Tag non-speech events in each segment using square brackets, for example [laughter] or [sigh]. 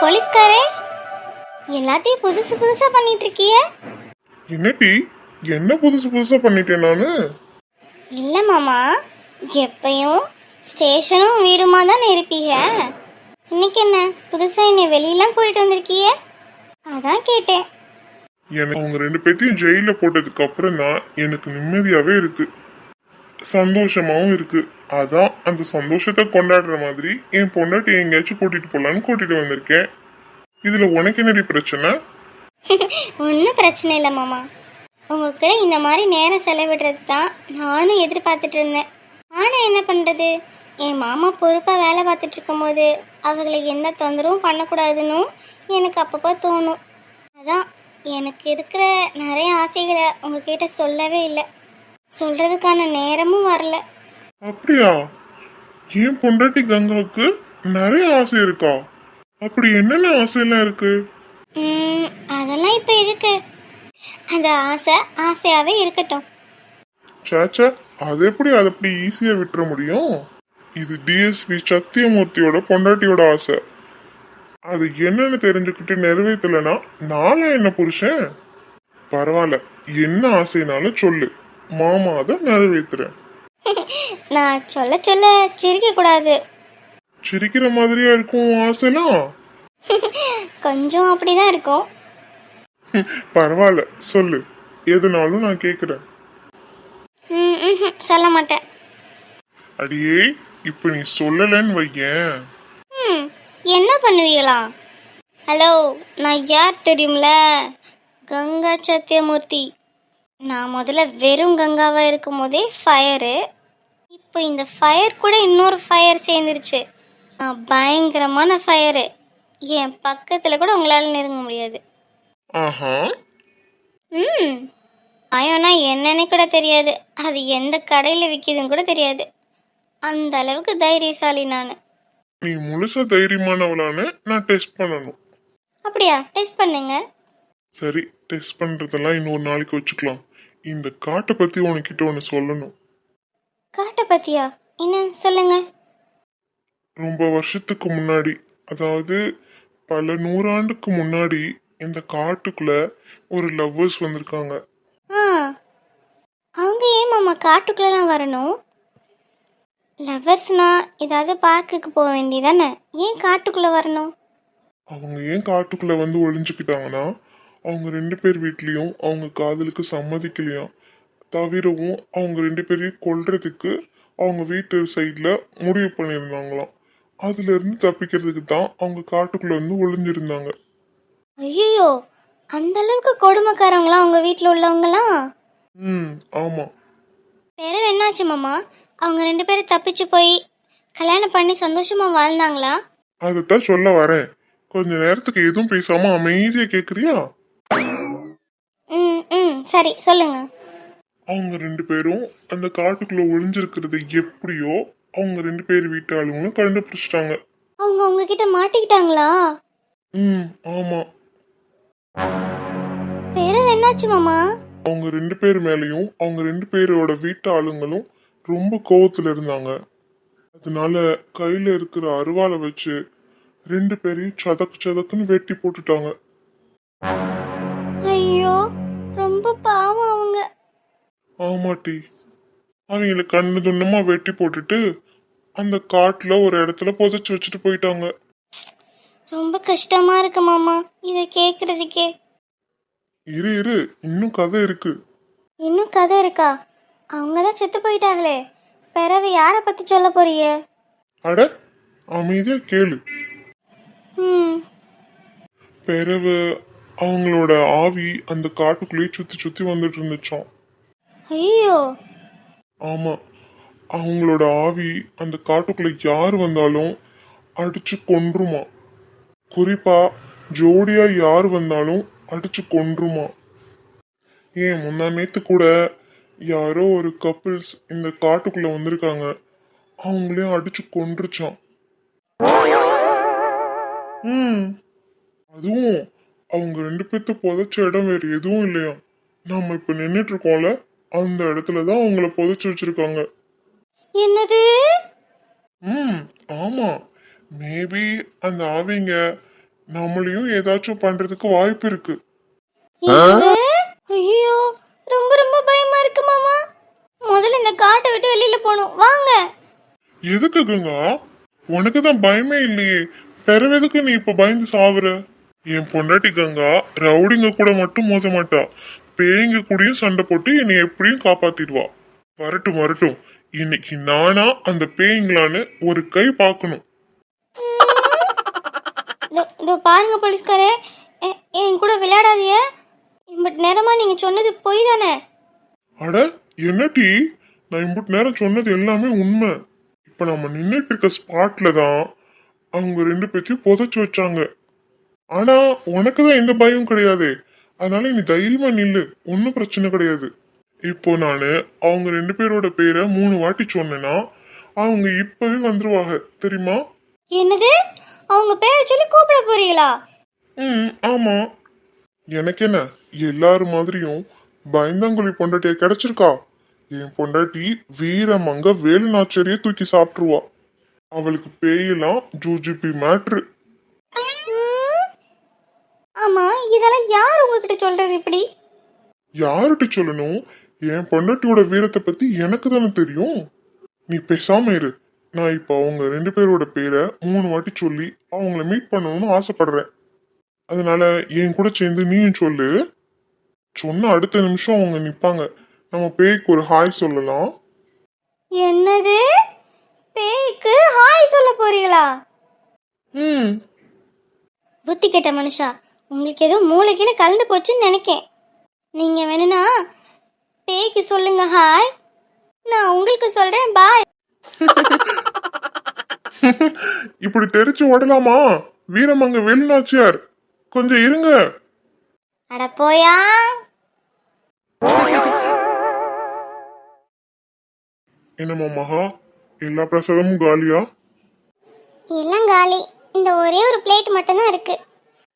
போலீஸ்காரே எல்லாத்தையும் புதுசு புதுசா பண்ணிட்டு இருக்கிய என்னடி என்ன புதுசு புதுசா பண்ணிட்டேன் நானு? இல்ல மாமா எப்பயும் ஸ்டேஷனும் வீடுமா தானே இருப்பீங்க? இன்னைக்கு என்ன புதுசா என்னை வெளியெல்லாம் கூட்டிட்டு வந்திருக்கிய? அதான் கேட்டேன். எனக்கு அவங்க ரெண்டு பேர்த்தையும் ஜெயில போட்டதுக்கு அப்புறம் தான் எனக்கு நிம்மதியாவே இருக்கு. சந்தோஷமாகவும் இருக்குது அதான் அந்த சந்தோஷத்தை கொண்டாடுற மாதிரி என் பொண்டாட்டி எங்கேயாச்சும் கூட்டிட்டு போகலான்னு கூட்டிட்டு வந்திருக்கேன். இதில் உனக்கு என்னடி பிரச்சனை? [laughs] ஒன்றும் பிரச்சனை இல்லை மாமா. உங்ககிட்ட இந்த மாதிரி நேரம் செலவிடுறது தான் நானும் எதிர்பார்த்துட்டு இருந்தேன். ஆனால் என்ன பண்ணுறது என் மாமா பொறுப்பாக வேலை பார்த்துட்டு இருக்கும்போது அவங்களை எந்த தொந்தரவும் பண்ணக்கூடாதுன்னு எனக்கு அப்பப்போ தோணும். அதான் எனக்கு இருக்கிற நிறைய ஆசைகளை உங்ககிட்ட சொல்லவே இல்லை. சொல்கிறதுக்கான நேரமும் வரல. அப்படியா? என் பொண்டாட்டி கங்காவுக்கு நிறைய ஆசை இருக்கா? அப்படி என்னென்ன ஆசையெல்லாம் இருக்கு? ம், அதெல்லாம் இப்போ எதுக்கு அந்த ஆசை ஆசையாகவே இருக்கட்டும். சேச்சா அது எப்படி அதை அப்படி ஈஸியா விட்டுற முடியும்? இது டிஎஸ்பி சத்தியமூர்த்தியோட பொண்டாட்டியோட ஆசை. அது என்னன்னு தெரிஞ்சுக்கிட்டு நிறைவேற்றலைன்னா நாளா என்ன புருஷன்? பரவாயில்ல என்ன ஆசைனாலும் சொல்லு. மாமா அதை நிறைவேத்துறேன். நான் சொல்ல சொல்ல சிரிக்கக்கூடாது சிரிக்கிற மாதிரியா இருக்கும் ஆசைலாம் கொஞ்சம் அப்படிதான் இருக்கும். பரவாயில்ல சொல்லு. எதுனாலும் நான் கேக்குறேன். சொல்ல மாட்டேன். அடியே இப்ப நீ சொல்லலன்னு வையேன். என்ன பண்ணுவீங்களா? ஹலோ நான் யார் தெரியும்ல? கங்கா சத்தியமூர்த்தி நான் முதல்ல வெறும் கங்காவா இருக்கும் போதே ஃபயரு இப்போ இந்த ஃபயர் கூட இன்னொரு ஃபயர் சேர்ந்துருச்சு. பயங்கரமான ஃபயரு என் பக்கத்தில் கூட உங்களால் நெருங்க முடியாது. ம். பயம்னா என்னன்னு கூட தெரியாது. அது எந்த கடையில் விற்கிதுன்னு கூட தெரியாது. அந்த அளவுக்கு தைரியசாலி நான். நீ முழுசா தைரியமானவளான்னு நான் டெஸ்ட் பண்ணணும். அப்படியா? டெஸ்ட் பண்ணுங்க. சரி. டெஸ்ட் பண்றதெல்லாம் இன்னொரு நாளைக்கு வச்சுக்கலாம். இந்த காட்டை பத்தி உனக்கிட்ட ஒன்று சொல்லணும். காட்டை பத்தியா? என்ன? சொல்லுங்க. ரொம்ப வருஷத்துக்கு முன்னாடி அதாவது பல நூறாண்டுக்கு முன்னாடி இந்த காட்டுக்குள்ள ஒரு லவ்வர்ஸ் வந்திருக்காங்க. ஆ. அவங்க ஏன் மாமா காட்டுக்குள்ளலாம் வரணும்? லவ்வர்ஸ்னா ஏதாவது பார்க்குக்கு போக வேண்டியதானே? ஏன் காட்டுக்குள்ளே வரணும்? அவங்க ஏன் காட்டுக்குள்ள வந்து ஒளிஞ்சுக்கிட்டாங்கன்னா அவங்க ரெண்டு பேர் வீட்லேயும் அவங்க காதலுக்கு சம்மதிக்கலையாம் தவிரவும் அவங்க ரெண்டு பேரையும் கொல்றதுக்கு அவங்க வீட்டு சைடில் முடிவு பண்ணியிருந்தாங்களாம். அதுல இருந்து தப்பிக்கிறதுக்கு தான் அவங்க காட்டுக்குள்ள வந்து ஒளிஞ்சிருந்தாங்க. ஐயோ அந்த அளவுக்கு கொடுமைக்காரவங்களா அவங்க வீட்டில் உள்ளவங்களாம் ம் ஆமாம் பிறகு என்னாச்சு மாமா? அவங்க ரெண்டு பேரும் தப்பிச்சு போய் கல்யாணம் பண்ணி சந்தோஷமா வாழ்ந்தாங்களா? அதைத்தான் சொல்ல வரேன். கொஞ்ச நேரத்துக்கு எதுவும் பேசாம அமைதியா கேக்குறியா? ம் ம் சரி சொல்லுங்க. அவங்க ரெண்டு பேரும் அந்த காட்டுக்குள்ள ஒளிஞ்சிருக்கிறது எப்படியோ அவங்க ரெண்டு பேர் வீட்டு ஆளுங்களும் கண்டுபிடிச்சிட்டாங்க. அவங்க உங்ககிட்ட மாட்டிக்கிட்டாங்களா? ம் ஆமா. பிறகு என்னாச்சு மாமா? அவங்க ரெண்டு பேர் மேலேயும் அவங்க ரெண்டு பேரோட வீட்டு ஆளுங்களும் ரொம்ப கோவத்துல இருந்தாங்க. அதனால கையில இருக்கிற அருவாளை வச்சு ரெண்டு பேரையும் சதக்கு சதக்குன்னு வெட்டி போட்டுட்டாங்க. ஐயோ ரொம்ப பாவம் அவங்க. ஆமாட்டி. அவங்கள கண்ணு துண்ணமா வெட்டி போட்டுட்டு அந்த காட்டுல ஒரு இடத்துல புதைச்சு வச்சுட்டு போயிட்டாங்க. ரொம்ப கஷ்டமா இருக்கு மாமா இதை கேக்குறதுக்கே. இரு இரு இன்னும் கதை இருக்கு. இன்னும் கதை இருக்கா? அவங்க தான் செத்து போயிட்டாங்களே. பிறகு யாரை பத்தி சொல்ல போறீங்க? அட அமைதியா கேளு. ம். பிறகு அவங்களோட ஆவி அந்த காட்டுக்குள்ளேயே சுத்தி சுத்தி வந்துட்டு இருந்துச்சாம். ஐயோ. ஆமா அவங்களோட ஆவி அந்த காட்டுக்குள்ள யார் வந்தாலும் அடிச்சு கொன்றுமா. குறிப்பா ஜோடியா யார் வந்தாலும் அடிச்சு கொன்றுமா. ஏன் முந்தா நேத்து கூட யாரோ ஒரு கப்பிள்ஸ் இந்த காட்டுக்குள்ள வந்திருக்காங்க. அவங்களையும் அடிச்சு கொன்றுச்சான் ரெண்டு பேர்த்த புதைச்ச இடம் வேற எதுவும் இல்லையா? நாம இப்ப நின்னுட்டு இருக்கோம்ல அந்த இடத்துல தான் அவங்கள புதைச்சு வச்சிருக்காங்க. என்னது? ம் ஆமா. மேபி அந்த ஆவிங்க நம்மளையும் ஏதாச்சும் பண்றதுக்கு வாய்ப்பு இருக்கு. ஐயோ ரொம்ப ரொம்ப பயமா இருக்கு மாமா. முதல்ல இந்த காட்டை விட்டு வெளியில போகணும். வாங்க. எதுக்கு கங்கா? உனக்கு தான் பயமே இல்லையே. பிறவெதுக்கு நீ இப்ப பயந்து சாவுற? என் பொண்டாட்டி கங்கா ரவுடிங்க கூட மட்டும் மோத மாட்டா பேய்ங்க கூடயும் சண்டை போட்டு என்னை எப்படியும் காப்பாத்திடுவா. வரட்டும் வரட்டும். இன்னைக்கு நானா அந்த பேய்ங்களான்னு ஒரு கை பார்க்கணும். இதோ- பாருங்க போலீஸ்காரே. என் கூட விளையாடாதீங்க. பட் நேரமா நீங்க சொன்னது பொய் தானே? அட என்ன டீ நான் இம்புட்டு நேரம் சொன்னது எல்லாமே உண்மை. இப்ப நம்ம நின்னுட்டு இருக்க ஸ்பாட்ல தான் அவங்க ரெண்டு பேத்தையும் புதைச்சு வச்சாங்க. ஆனா உனக்கு தான் எந்த பயமும் கிடையாது. அதனால நீ தைரியமா நில்லு. ஒன்றும் பிரச்சனை கிடையாது. இப்போ நான் அவங்க ரெண்டு பேரோட பேரை மூணு வாட்டி சொன்னேன்னா அவங்க இப்பவே வந்துருவாங்க. தெரியுமா? என்னது? அவங்க பேரை சொல்லி கூப்பிட போறீங்களா? ம் ஆமா. எனக்கு என்ன எல்லாரும் மாதிரியும் பயந்தாங்குழி பொண்டாட்டிய கிடைச்சிருக்கா? என் பொண்டாட்டி வீரமங்க வேலு நாச்சரியை தூக்கி சாப்பிட்டுருவா. அவளுக்கு பேயெல்லாம் ஜூஜிபி மேட்ரு ம். ஆமா இதெல்லாம் யார் உங்ககிட்ட சொல்றது இப்படி யார்கிட்ட சொல்லணும்? என் பொண்டாட்டியோட வீரத்தை பத்தி எனக்கு தானே தெரியும். நீ பேசாம இரு. நான் இப்போ அவங்க ரெண்டு பேரோட பேரை மூணு வாட்டி சொல்லி அவங்கள மீட் பண்ணணும்னு ஆசைப்படுறேன். அதனால என் கூட சேர்ந்து நீயும் சொல்லு. சொன்ன அடுத்த நிமிஷம் அவங்க நிப்பாங்க. நம்ம பேய்க்கு ஒரு ஹாய் சொல்லலாம். என்னது? பேய்க்கு ஹாய் சொல்ல போறீங்களா? ம். புத்தி கெட்ட மனுஷா. உங்களுக்கு ஏதோ மூளைக்கீழ கலந்து போச்சுன்னு நினைக்கேன். நீங்க வேணும்னா பேய்க்கு சொல்லுங்க ஹாய் நான் உங்களுக்கு சொல்றேன் பாய் இப்படி தெரிச்சு ஓடலாமா? வீரமங்க வேலுநாச்சியார். கொஞ்சம் இருங்க. அட போயா. என்னம்மா மகா? எல்லா பிரசாதமும் காலியா? எல்லாம் காலி. இந்த ஒரே ஒரு பிளேட் மட்டும்தான் இருக்கு.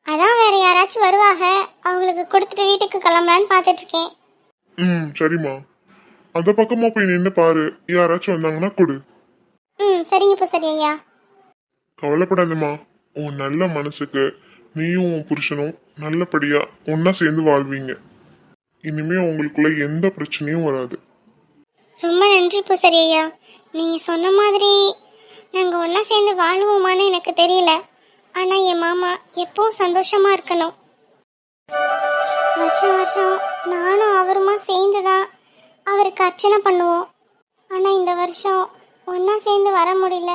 அதான் வேற யாராச்சும் வருவாங்க. அவங்களுக்கு கொடுத்துட்டு வீட்டுக்கு கிளம்பலான்னு பார்த்துட்டு இருக்கேன் ம் சரிம்மா. அந்த பக்கமா போய் நின்று பாரு. யாராச்சும் வந்தாங்கன்னா கொடு. ம் சரிங்க பூசரி ஐயா. கவலைப்படாதம்மா. உன் நல்ல மனசுக்கு நீயும் உன் புருஷனும் நல்லபடியா ஒண்ணா சேர்ந்து வாழ்வீங்க. இனிமே உங்களுக்குள்ள எந்த பிரச்சனையும் வராது. ரொம்ப நன்றி பூசரி ஐயா. நீங்கள் சொன்ன மாதிரி நாங்கள் ஒன்றா சேர்ந்து வாழுவோமான்னு எனக்கு தெரியல. ஆனால் என் மாமா எப்பவும் சந்தோஷமாக இருக்கணும். வருஷம் வருஷம் நானும் அவருமா சேர்ந்து தான் அவருக்கு அர்ச்சனை பண்ணுவோம். ஆனால் இந்த வருஷம் ஒன்றா சேர்ந்து வர முடியல.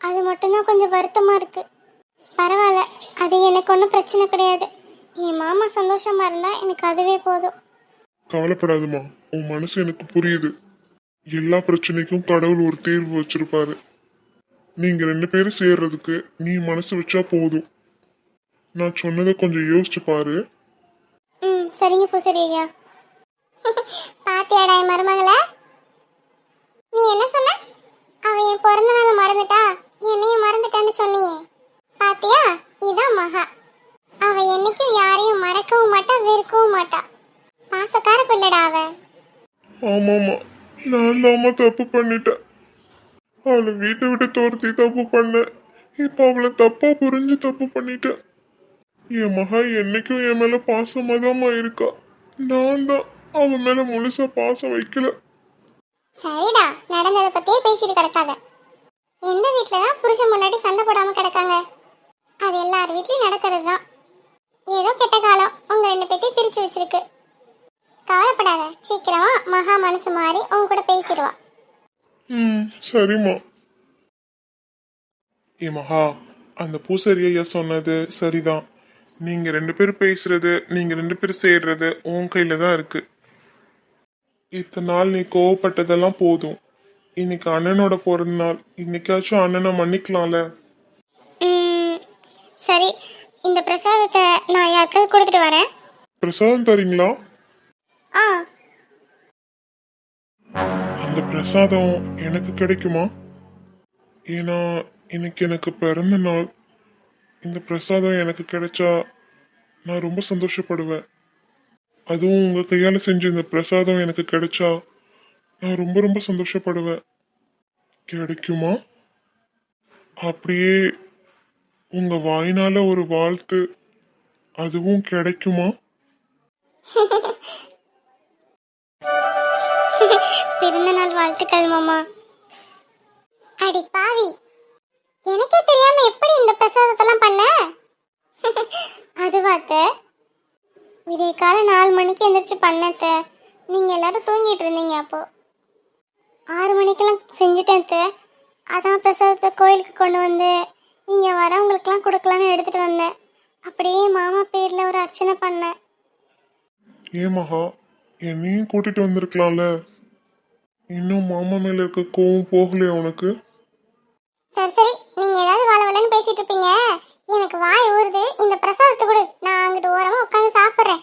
அது மட்டும்தான் கொஞ்சம் வருத்தமாக இருக்குது பரவாயில்ல அது எனக்கு ஒன்றும் பிரச்சனை கிடையாது. என் மாமா சந்தோஷமாக இருந்தால் எனக்கு அதுவே போதும். கவலைப்படாதுமா உன் மனசு எனக்கு புரியுது. எல்லா பிரச்சனைக்கும் கடவுள் ஒரு தீர்வு வச்சிருப்பாரு. நீங்க ரெண்டு பேரும் சேர்றதுக்கு நீ மனசு வச்சா போதும். நான் சொன்னதை கொஞ்சம் யோசிச்சு பாரு. ம் சரிங்க பூசரி ஐயா. பாத்தியாடா என் மருமகள? நீ என்ன சொன்ன? அவ என் பிறந்த நாள் மறந்துட்டா? என்னையும் மறந்துட்டான்னு சொன்னியே. பாத்தியா? இதான் மகா. அவ என்னைக்கும் யாரையும் மறக்கவும் மாட்டா வெறுக்கவும் மாட்டா. பாசக்கார பிள்ளடா அவ. ஆமாம்மா. நான் தாம்மா தப்பு பண்ணிட்டேன். அவளை வீட்டை விட்டு துரத்தி தப்பு பண்ணேன் இப்போ அவளை தப்பா புரிஞ்சு தப்பு பண்ணிட்டேன் என் மகா என்னைக்கும் என் மேல பாசமா இருக்கா. நான் தான் அவன் மேல முழுசா பாசம் வைக்கல. சரிடா நடந்ததை பத்தியே பேசிட்டு கிடக்காத. எந்த வீட்டில் தான் புருஷன் முன்னாடி சண்டை போடாம கிடக்காங்க? அது எல்லார் வீட்லயும் நடக்கிறது தான் ஏதோ கெட்ட காலம் உங்க ரெண்டு பேத்தையும் பிரிச்சு வச்சிருக்கு. கவலைப்படாத சீக்கிரமா மகா மனசு மாறி உங்க கூட பேசிடுவான் ம். சரிம்மா. ஏ மகா அந்த பூசாரி ஐயா சொன்னது சரிதான். நீங்க ரெண்டு பேரும் பேசுறது நீங்க ரெண்டு பேரும் சேர்றது உன் கையில தான் இருக்கு. இத்தனை நாள் நீ கோவப்பட்டதெல்லாம் போதும். இன்னைக்கு அண்ணனோட பிறந்த நாள் இன்னைக்காச்சும் அண்ணனை மன்னிக்கலாம்ல? ம், சரி இந்த பிரசாதத்தை நான் யாருக்காவது கொடுத்துட்டு வரேன்? பிரசாதம் தரீங்களா? ஆ. அந்த பிரசாதம் எனக்கு கிடைக்குமா? ஏன்னா இன்னைக்கு எனக்கு பிறந்த நாள். இந்த பிரசாதம் எனக்கு கிடைச்சா நான் ரொம்ப சந்தோஷப்படுவேன். அதுவும் உங்கள் கையால் செஞ்ச இந்த பிரசாதம் எனக்கு கிடைச்சா நான் ரொம்ப ரொம்ப சந்தோஷப்படுவேன். கிடைக்குமா? அப்படியே உங்க வாயினால ஒரு வாழ்த்து. அதுவும் கிடைக்குமா? [laughs] பிறந்த நாள் வாழ்த்துக்கள் மாமா. அடி பாவி. எனக்கே தெரியாம எப்படி இந்த பிரசாதத்தெல்லாம் பண்ண? அது பார்த்த விடிய காலை நாலு மணிக்கு எந்திரிச்சு பண்ணத்த நீங்க எல்லாரும் தூங்கிட்டு இருந்தீங்க அப்போ. ஆறு மணிக்கெல்லாம் செஞ்சுட்டேன் அத்தை. அதான் பிரசாதத்தை கோயிலுக்கு கொண்டு வந்து நீங்க வரவங்களுக்கெல்லாம் கொடுக்கலான்னு எடுத்துட்டு வந்தேன். அப்படியே மாமா பேர்ல ஒரு அர்ச்சனை பண்ணேன். ஏ மகா என்னையும் கூட்டிட்டு வந்திருக்கலாம்ல? இன்னும் மாமா மேல இருக்க கோவம் போகலையா உனக்கு? சரி சரி. நீங்க ஏதாவது வள வளன்னு பேசிட்டு இருப்பீங்க. எனக்கு வாய் ஊறுது. இந்த பிரசாதத்தை கொடு. நான் அங்கிட்டு ஓரமா உட்காந்து சாப்பிடுறேன்.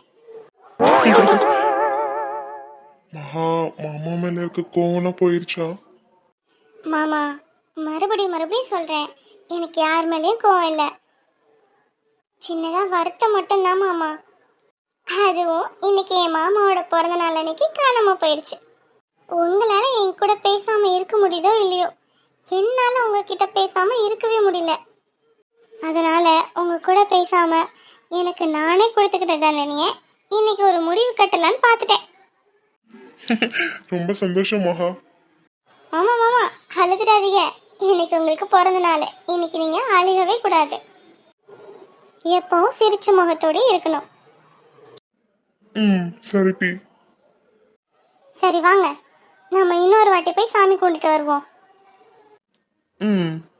மகா மாமா மேல இருக்க கோவம்னா போயிருச்சா? மாமா மறுபடியும் மறுபடியும் சொல்றேன். எனக்கு யார் மேலேயும் கோவம் இல்லை. சின்னதா வருத்தம் மட்டும்தான் மாமா. அதுவும் இன்னைக்கு என் மாமாவோட பிறந்த நாள் அன்னைக்கு காணாம போயிருச்சு. உங்களால என் கூட பேசாம இருக்க முடியுதோ இல்லையோ? என்னால உங்ககிட்ட பேசாம இருக்கவே முடியல. அதனால உங்க கூட பேசாம எனக்கு நானே கொடுத்துக்கிட்ட தண்டனைய இன்னைக்கு ஒரு முடிவு கட்டலான்னு பார்த்துட்டேன் [laughs] ரொம்ப சந்தோஷம் மகா. ஆமா மாமா. அழுதுடாதீங்க. இன்னைக்கு உங்களுக்கு பிறந்த நாள். இன்னைக்கு நீங்க அழுகவே கூடாது. எப்பவும் சிரிச்ச முகத்தோட இருக்கணும். ம் சரி பி. சரி வாங்க. நம்ம இன்னொரு வாட்டி போய் சாமி கும்பிட்டுட்டு வருவோம். ம்.